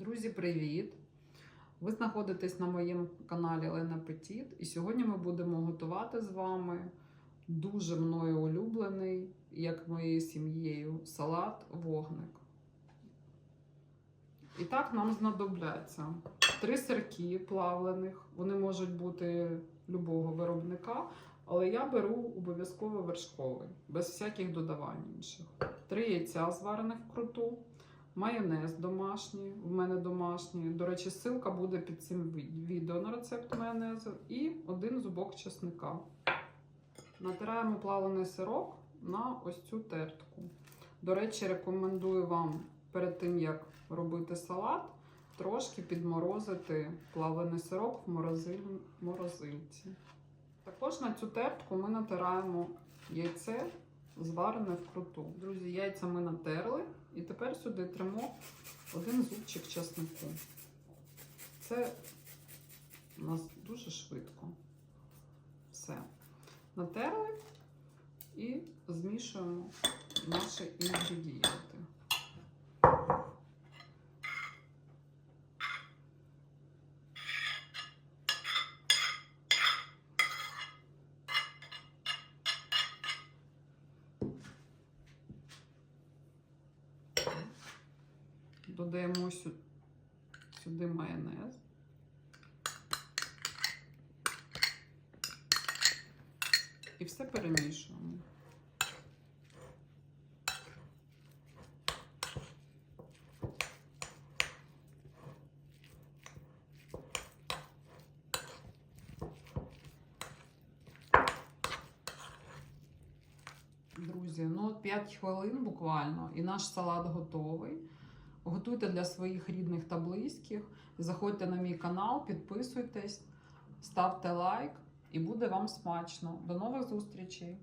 Друзі, привіт! Ви знаходитесь на моєму каналі Лена Петіт, і сьогодні ми будемо готувати з вами дуже мною улюблений, як моєю сім'єю, салат вогник. І так нам знадобляться три сирки плавлених. Вони можуть бути любого виробника, але я беру обов'язково вершковий, без всяких додавань інших. Три яйця зварених вкруту. Майонез домашній, в мене домашній. До речі, ссылка буде під цим відео на рецепт майонезу. І один зубок чесника. Натираємо плавлений сирок на ось цю тертку. До речі, рекомендую вам перед тим, як робити салат, трошки підморозити плавлений сирок в морозиль- морозильці. Також на цю тертку ми натираємо яйце зварене вкруту. Друзі, яйця ми натерли. І тепер сюди тримо один зубчик часнику. Це у нас дуже швидко. Все. Натерли і змішуємо наші інгредієнти. Додаємо сюди майонез. І все перемішуємо. Друзі, ну от 5 хвилин буквально, і наш салат готовий. Готуйте для своїх рідних та близьких. Заходьте на мій канал, підписуйтесь, ставте лайк і буде вам смачно. До нових зустрічей!